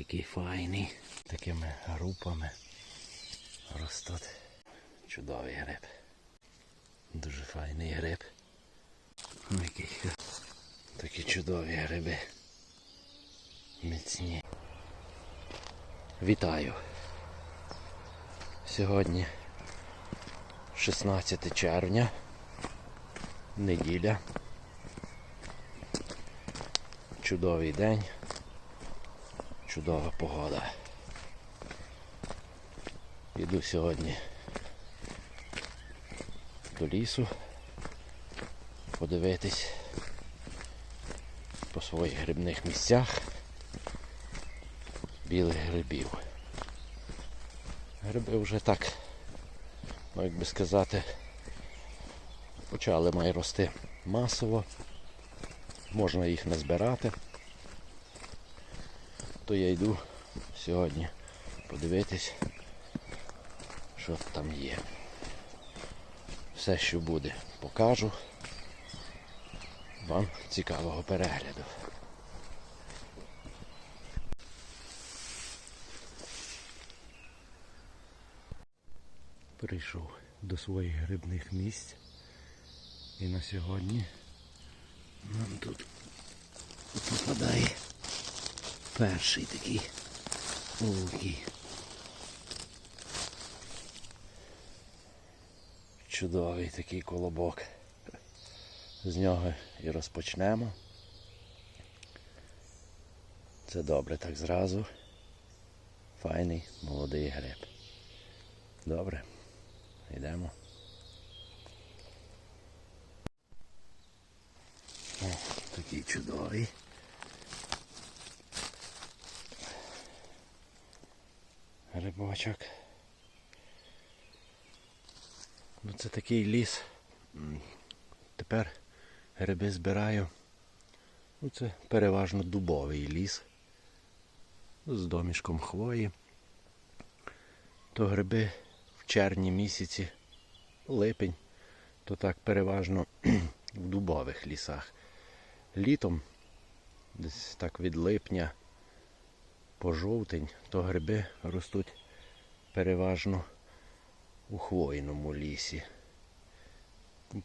який файний. Такими групами ростуть. Чудовий гриб. Дуже файний гриб. Такі чудові гриби. Міцні. Вітаю. Сьогодні 16 червня. Неділя. Чудовий день. Чудова погода. Іду сьогодні до лісу подивитись по своїх грибних місцях білих грибів. Гриби вже так, ну як би сказати, почали май рости масово. Можна їх не збирати. То я йду сьогодні подивитись, що там є. Все, що буде, покажу. Вам цікавого перегляду. Прийшов до своїх грибних місць. І на сьогодні нам тут попадає перший такий великий. Чудовий такий колобок. З нього і розпочнемо. Це добре так зразу. Файний молодий гриб. Добре. Йдемо. О, такий чудовий. Грибочок. Ну це такий ліс. Тепер гриби збираю. Ну це переважно дубовий ліс. З домішком хвої. То гриби в червні місяці, липень, то так переважно в дубових лісах. Літом, десь так від липня по жовтень, то гриби ростуть переважно у хвойному лісі.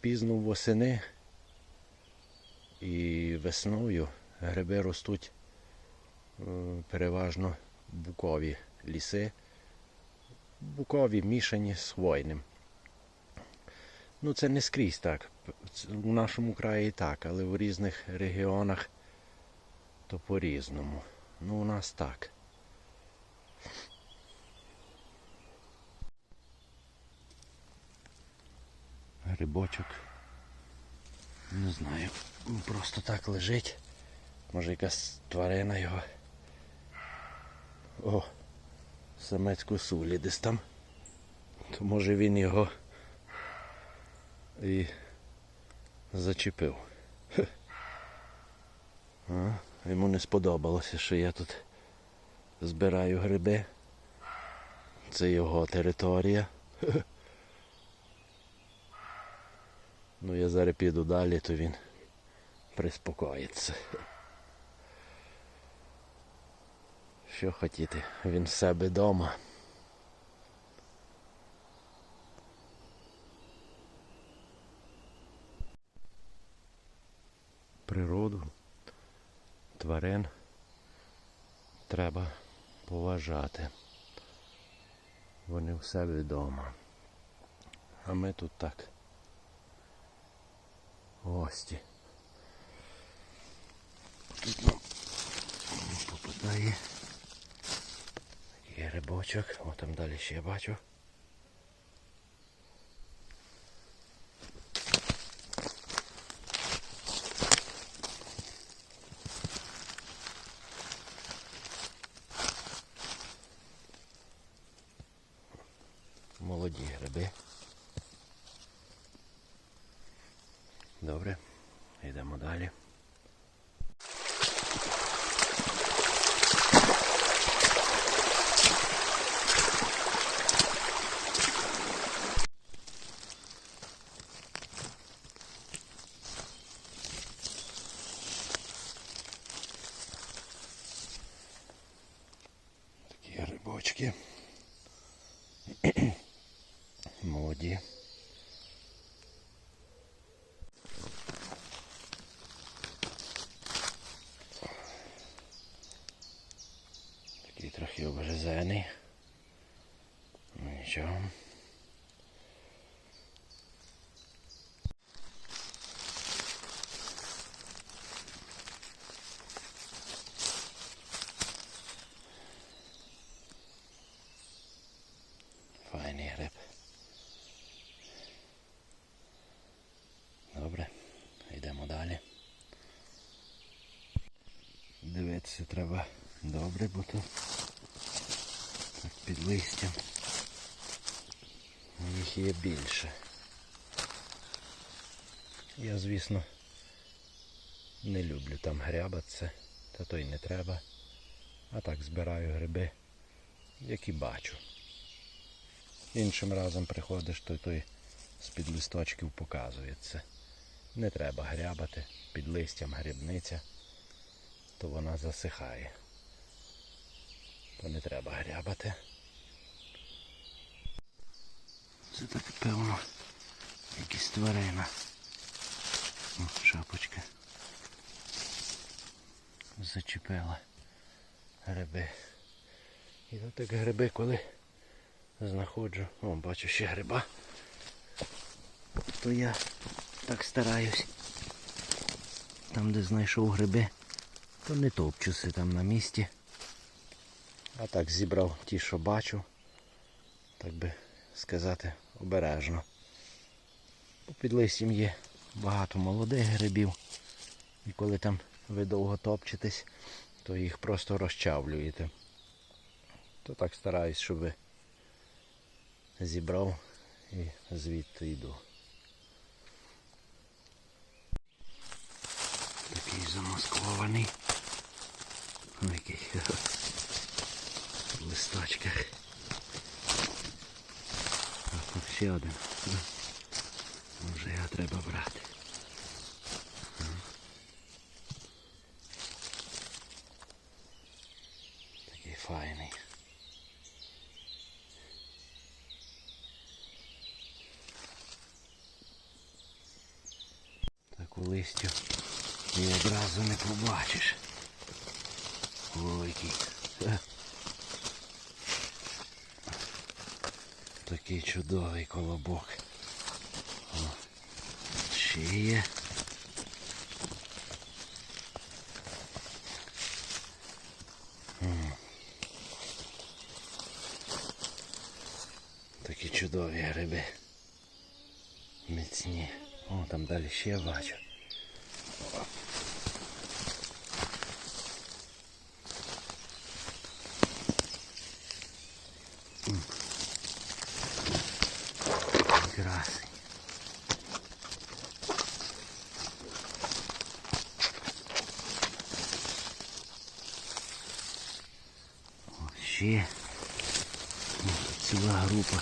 Пізно восени і весною гриби ростуть е, переважно букові ліси, букові мішані з хвойним. Ну це не скрізь так. У нашому краї так, але в різних регіонах то по-різному. Ну у нас так. Грибочок. Не знаю. Просто так лежить. Може якась тварина його. О, самець косулі десь там. То може він його і зачепив. Хе. А, йому не сподобалося, що я тут збираю гриби. Це його територія. Ну я зараз піду далі, то він приспокоїться. Що хотіти, він в себе вдома. Природу, тварин треба поважати. Вони в себе вдома. А ми тут так гості. Тут нам попадає такий грибочок, о там далі ще бачу. Молоді гриби. Добре, йдемо далі. Грибочки. Молоді. Такий трохи обгризений. Ну нічого. Файний гриб. Добре, йдемо далі. Дивитися треба добре, бо тут під листям їх є більше. Я, звісно, не люблю там грябатися, та то й не треба. А так збираю гриби, які бачу. Іншим разом приходиш, то той з-під листочків показується. Не треба грябати, під листям грибниця, то вона засихає. То не треба грябати. Це так певно якісь тварина. О, шапочка. Зачепила гриби. І так гриби, коли знаходжу. О, бачу ще гриба. То я так стараюсь. Там, де знайшов гриби, то не топчуся там на місці. А так зібрав ті, що бачу. Так би сказати, обережно. Під листям є багато молодих грибів. І коли там ви довго топчетесь, то їх просто розчавлюєте. То так стараюсь, щоб ви зібрав і звідти йду. Такий замаскований. В яких листочках. А тут ще один. Вже його треба брати. Такий файний. Таку листю і одразу не побачиш. Ой. Такий чудовий колобок. О, ще є. Такі чудові гриби. Міцні. О, там далі ще бачу. Красень. О, ще. О, ціла група.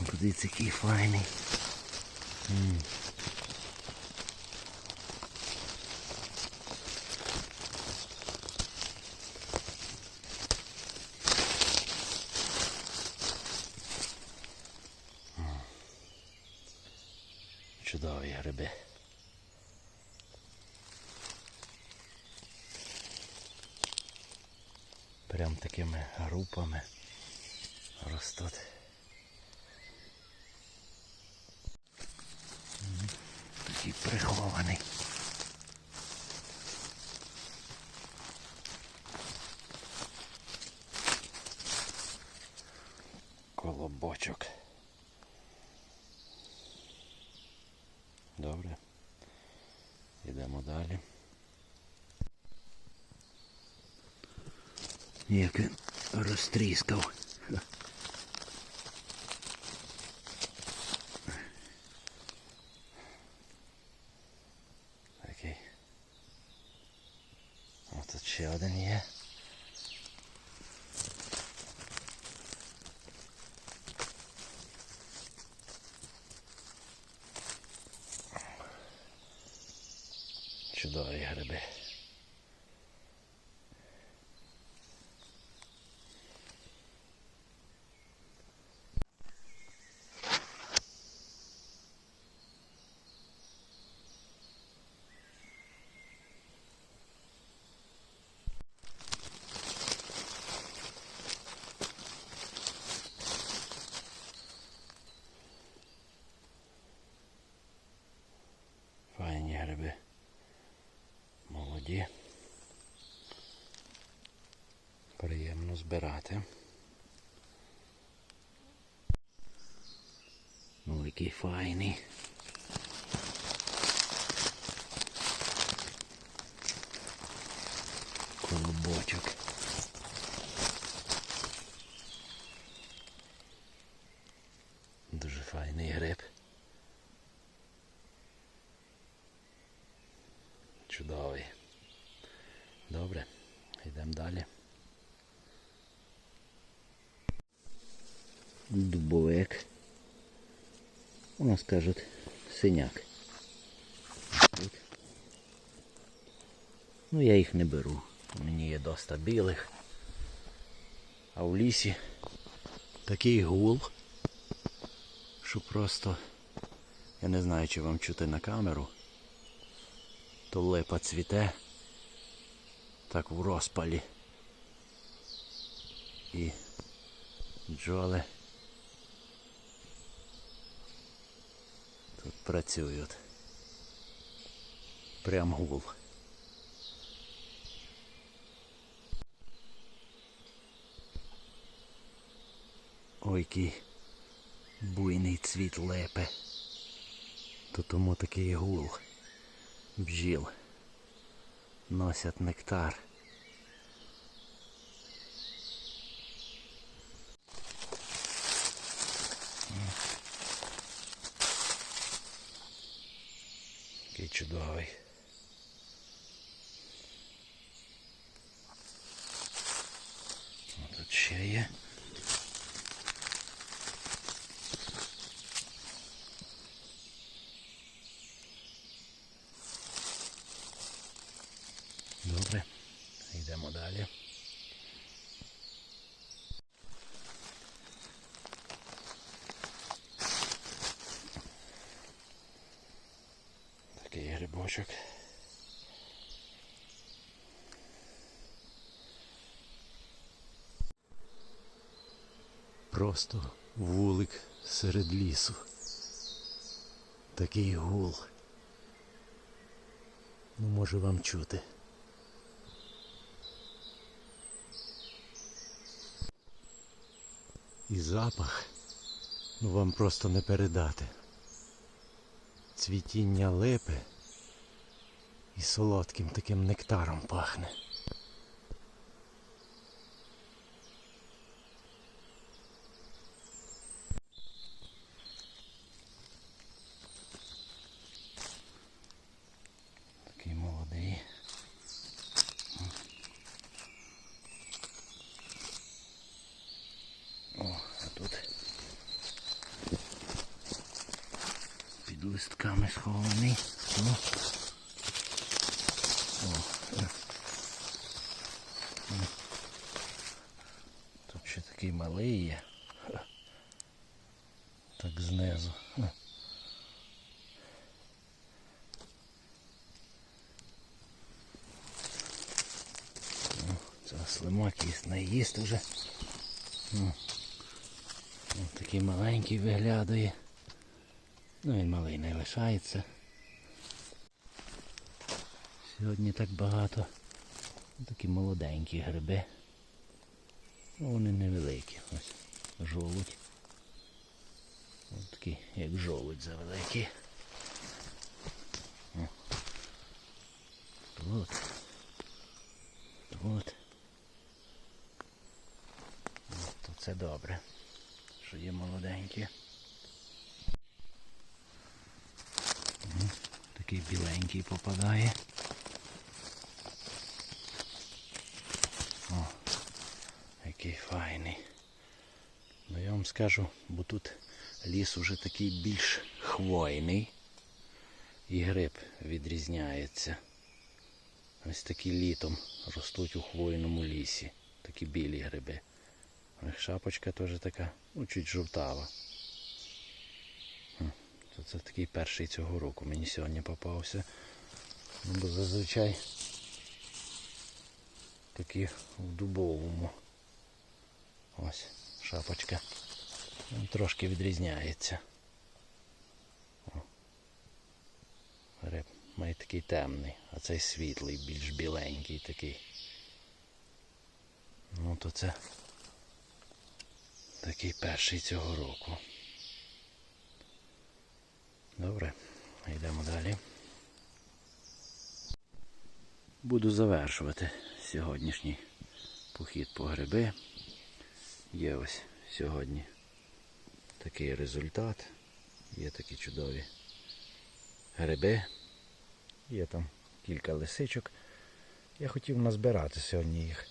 О, Подивіться, який файний. М. Чудові гриби. Прям такими групами ростуть. М, Такий прихований. Колобочок. Добре. Йдемо далі. Як він розтріскав. دعاء يا ربي Fine, you had a bit. воді. Приємно збирати. Ну який файний. Колобочок. Дубовик. У нас кажуть синяк. Тут. Ну я їх не беру. Мені є доста білих. А в лісі такий гул, що просто я не знаю, чи вам чути на камеру. То липа цвіте так в розпалі. І бджоли працюють. Прям гул. Ой, який буйний цвіт лепе. То тому такий гул бджіл. Носять нектар. Який чудовий. Тут ще є. Добре, йдемо далі. Такий. Просто вулик серед лісу. Такий гул. Ну, може вам чути. І запах, ну вам просто не передати. Цвітіння липи і солодким таким нектаром пахне. Такий молодий. О, а тут під листками схований. О. О. е. М. Тут ще такий малий є. Так знизу. Це слимак їсть, не вже. Ось такий маленький виглядає. Ну він малий не лишається. Сьогодні так багато. Такі молоденькі гриби. Вони невеликі. Ось жолудь. Ось такий, як жолудь завеликий. О. Тут. Тут. То це добре, що є молоденькі. Такий біленький попадає. О, який файний. Ну я вам скажу, бо тут ліс уже такий більш хвойний. І гриб відрізняється. Ось такі літом ростуть у хвойному лісі. Такі білі гриби. У них шапочка теж така, ну, чуть жовтава. Це такий перший цього року. Мені сьогодні попався. Ну, бо зазвичай такі в дубовому. Ось шапочка. Ну, Трошки відрізняється. О. Гриб має такий темний, а цей світлий, більш біленький такий. Ну, то це такий перший цього року. Добре, йдемо далі. Буду завершувати сьогоднішній похід по гриби. Є ось сьогодні такий результат. Є такі чудові гриби. Є там кілька лисичок. Я хотів назбирати сьогодні їх.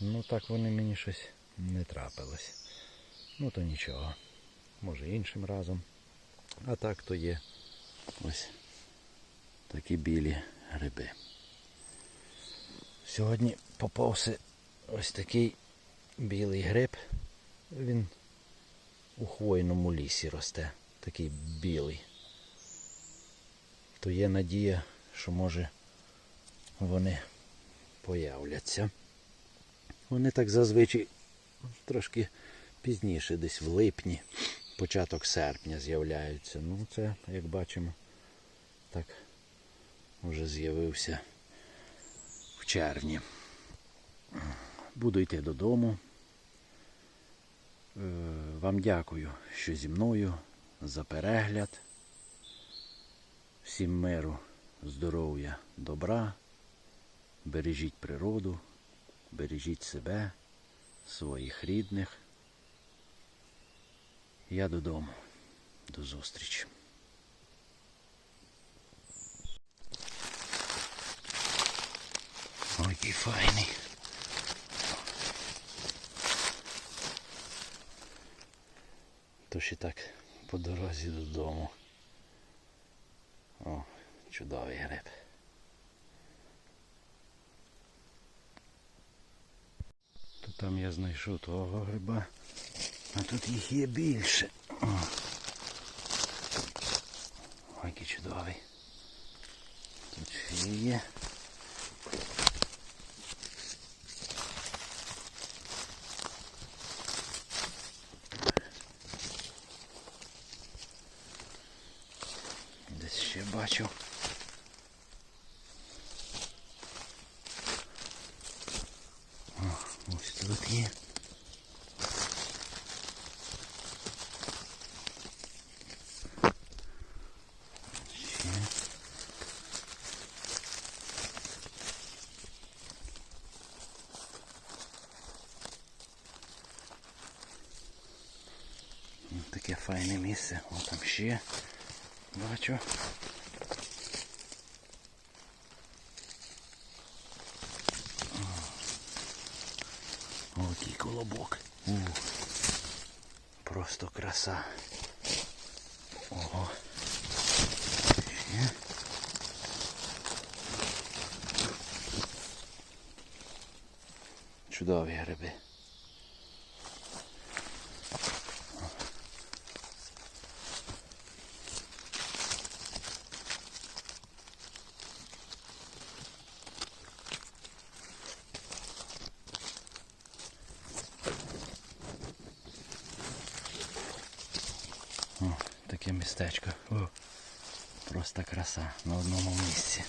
Ну так вони мені щось не трапилось. Ну то нічого. Може іншим разом. А так то є ось такі білі гриби. Сьогодні попався ось такий білий гриб. Він у хвойному лісі росте. Такий білий. То є надія, що може вони появляться. Вони так зазвичай трошки пізніше, десь в липні, початок серпня з'являються. Ну це, як бачимо, так вже з'явився в червні. Буду йти додому. Е, Вам дякую, що зі мною за перегляд. Всім миру, здоров'я, добра. Бережіть природу, бережіть себе, своїх рідних. Я додому. До зустрічі. Ой, який файний. То ще так по дорозі додому. О, чудовий гриб. То там я знайшов того гриба, а тут їх є більше. О. Ой, який чудовий. Тут ще є. Десь ще бачив. О, ось тут є. Ще. Ось Таке файне місце. О, там ще бачу. Який колобок. У, просто краса. Ого. Чудові гриби. О, таке містечко. О, просто краса на одному місці.